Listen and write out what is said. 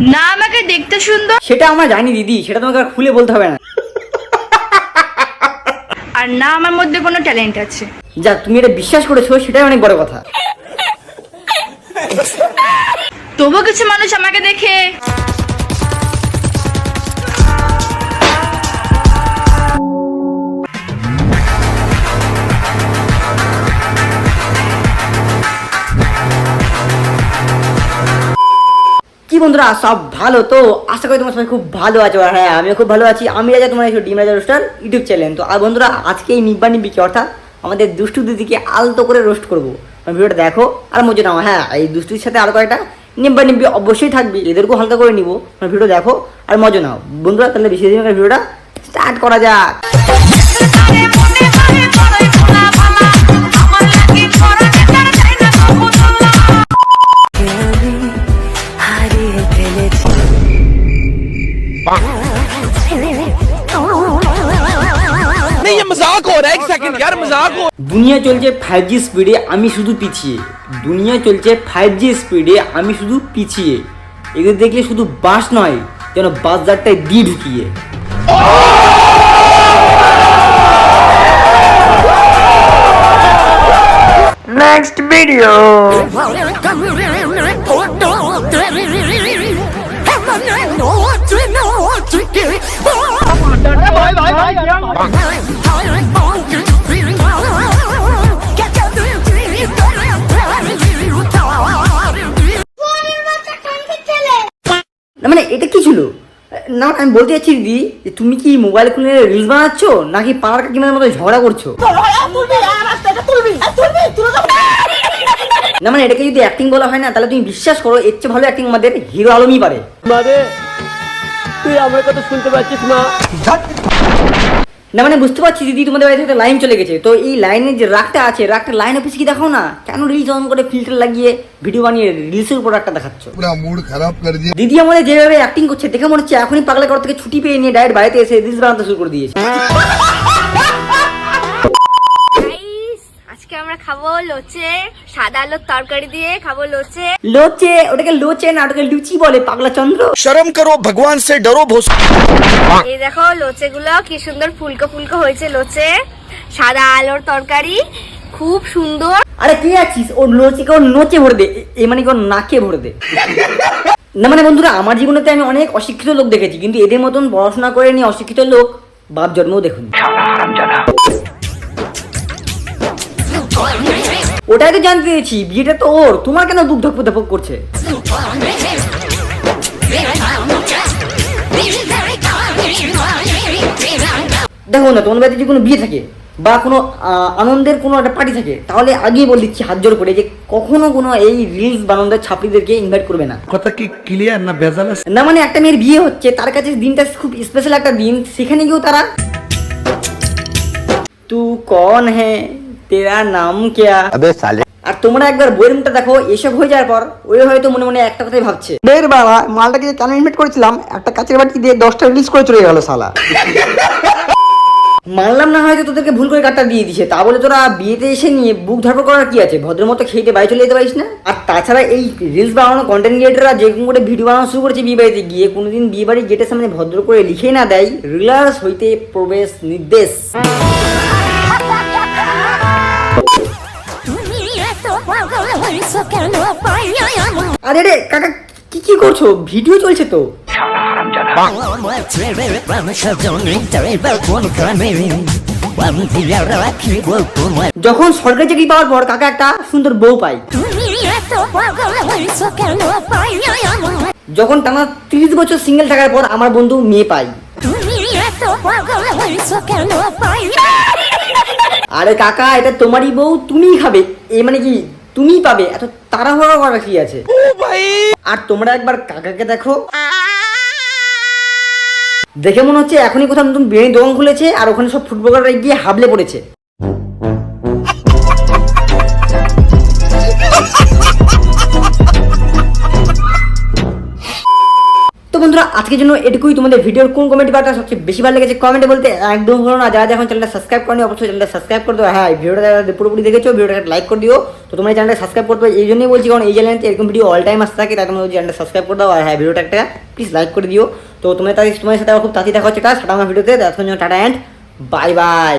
না আমাকে দেখতে সুন্দর। সেটা আমরা জানি দিদি। সেটা তোমাকে আর খুলে বলতে হবে না। আর না আমার মধ্যে কোনো ট্যালেন্ট আছে। যা তুমি এটা বিশ্বাস করেছ সেটাই অনেক বড় কথা। তবু কিছু মানুষ আমাকে দেখে। কি বন্ধুরা, সব ভালো তো? আশা করি তোমার সবাই খুব ভালো আছো। আর হ্যাঁ আমিও খুব ভালো আছি। আমি রাজা, তোমার এসো ডিম রাজা রোস্টার ইউটিউব চ্যানেল। তো আর বন্ধুরা, আজকে এই নিব্বা নিব্বিকে অর্থাৎ আমাদের দুষ্টু দিদিকে আলতো করে রোস্ট করব। আমার ভিডিওটা দেখো, আর মজা নাও। হ্যাঁ এই দুষ্টুর সাথে আরও কয়েকটা নিব্বা নিব্বি অবশ্যই থাকবে। এদেরকেও হালকা করে নিবো। আমার ভিডিও দেখো, আর মজা নাও। বন্ধুরা, তাহলে বেশি দিন ভিডিওটা স্টার্ট করা যাক। यार मजाक हो দুনিয়া চলছে ফাইভ জি স্পিডে আমি শুধু পিছিয়ে দুনিয়া চলছে ফাইভ জি স্পিডে আমি শুধু পিছিয়ে এদের দেখলে শুধু বাস নয় যেন বাস যারটায় দিয়ে ঢুকিয়ে নেক্সট ভিডিও না মানে এটা কি ছিল? না আমি বলতে চাচ্ছি দিদি যে তুমি কি মোবাইল খুলে রিলস বানাচ্ছ নাকি পাড়ার কাকিমার মতো ঝগড়া করছ? না মানে এটাকে যদি অ্যাক্টিং বলা হয় না তাহলে তুমি বিশ্বাস করো এর চেয়ে ভালো অ্যাক্টিং আমাদের হিরো আলমই পারে। তুই আমার কথা শুনতে পাচ্ছিস না না মানে বুঝতে পারছি দিদি তোমাদের বাড়ি থেকে লাইন চলে গেছে। তো এই লাইনের যে রাগটা আছে রাগটা লাইন অফিস কি দেখো না? কেন রিলস অন করে ফিল্টার লাগিয়ে ভিডিও বানিয়ে রিলসের উপর রাগটা দেখাচ্ছ? মুড খারাপ করে দিয়ে দিদি আমাদের যেভাবে অ্যাক্টিং করছে দেখে মনে হচ্ছে এখনই পাগলা ঘর থেকে ছুটি পেয়ে নিয়ে ডাইরেক্ট বাড়িতে এসে রিলস বানাতে শুরু করে দিয়েছে। আজকে আমরা খাব লোচে সাদা আলুর তরকারি দিয়ে খাব লোচে। লোচে ওটাকে লোচে না ওটাকে লুচি বলে পাগলা চন্দ্র। শরম করো ভগবান সে ডরো ভোস এই দেখো লোচে গুলো কি সুন্দর ফুলকো ফুলকো হয়েছে লোচে। সাদা আলুর তরকারি খুব সুন্দর। আরে কে আছিস? ওর লোচেকে ওর নোচে ভরে দে এ মানে ওর নাকে ভরে দে। না মানে বন্ধুরা আমার জীবনেতে আমি অনেক অশিক্ষিত লোক দেখেছি কিন্তু এদের মতন পড়াশোনা করে নিয়ে অশিক্ষিত লোক বাপ জন্মও দেখুন। ওটাই তো জানতে চেয়েছি বিয়েটা তো ওর। তোমার কেন ধপক ধপক করছে? দেখো না তোমার বাড়িতে যদি কোনো বিয়ে থাকে বা কোনো আনন্দের কোনো একটা পার্টি থাকে তাহলে আগেই বলে দিচ্ছি হাত জোর করে যে কখনো কোনো এই রিলস বানন্দের ছাত্রীদেরকে ইনভাইট করবে না। কথা কি ক্লিয়ার না আছে? না মানে একটা মেয়ের বিয়ে হচ্ছে তার কাছে দিনটা খুব স্পেশাল একটা দিন সেখানে গিয়েও তারা তু কন হ্যাঁ? তেরা নাম কেয়া? আর তোমরা একবার বইয়ের মুখটা দেখো এসব হয়ে যাওয়ার পর ওই হয়তো মনে মনে একটা কথাই ভাবছে। বের বাবা মালটাকে কেন ইনভাইট করেছিলাম একটা কাচের বাটি দিয়ে দশটা রিলিজ করে চলে গেল সালা মানলাম না হয়তো তোদেরকে ভুল করে কাটটা দিয়ে দিছে তা বলে তোরা বিয়েতে এসে নিয়ে বুক ধরপড় করার কি আছে? ভদ্র মতো খেয়ে বাড়ি চলে যেতে পারিস না? আর তাছাড়া এই রিলস বানানো কন্টেন্ট ক্রিয়েটাররা যেরকম করে ভিডিও বানানো শুরু করেছে বিয়ে বাড়িতে গিয়ে কোনোদিন বিয়ে বাড়ির গেটের সামনে ভদ্র করে লিখে না দেয়। রিলার্স হইতে প্রবেশ নির্দেশ। আরে রে কাকা কি কি করছ? ভিডিও চলছে তো। যখন সরকারি চাকরি পাওয়ার পর কাকা একটা সুন্দর বউ পাই। যখন টানা তিরিশ বছর সিঙ্গেল থাকার পর আমার বন্ধু মেয়ে পাই। আরে কাকা এটা তোমারই বউ তুমিই খাবে। এ মানে কি তুমিই পাবে। এত তাড়াহুড়ো করা কি আছে? আর তোমরা একবার কাকাকে দেখো। দেখে মনে হচ্ছে এখনই কোথাও নতুন বিরিয়ানি দোকান খুলেছে আর ওখানে সব ফুটবলাররা গিয়ে হাবলে পড়েছে। বন্ধুরা, আজকের জন্য এটুকুই। তোমাদের ভিডিওর কোন কমেন্ট পার্টটা সবচেয়ে বেশি ভালো লেগেছে কমেন্টে বলতে একদম হলো না। যারা এখন চ্যানেলটা সাবস্ক্রাইব করেনি, অবশ্যই চ্যানেলটা সাবস্ক্রাইব করে দেবো হ্যাঁ ভিডিওটা পুরোপুরি দেখেছ ভিডিওটা লাইক করে দিও। তো তোমরা চ্যানেলটা সাবস্ক্রাইব করতে এই জন্যই বলছি, কারণ এই চ্যানেলে এরকম ভিডিও অল টাইম আসতে থাকে, তাই তোমরা চ্যানেলটা সাবস্ক্রাইব করে দাও, আর হ্যাঁ ভিডিওটা একটা প্লিজ লাইক করে দিও। তো তোমরা তাদের তোমার সাথে খুব তাড়াতাড়ি দেখা হচ্ছে। সেটা আমার ভিডিওতে। তখন টাটা অ্যান্ড বাই বাই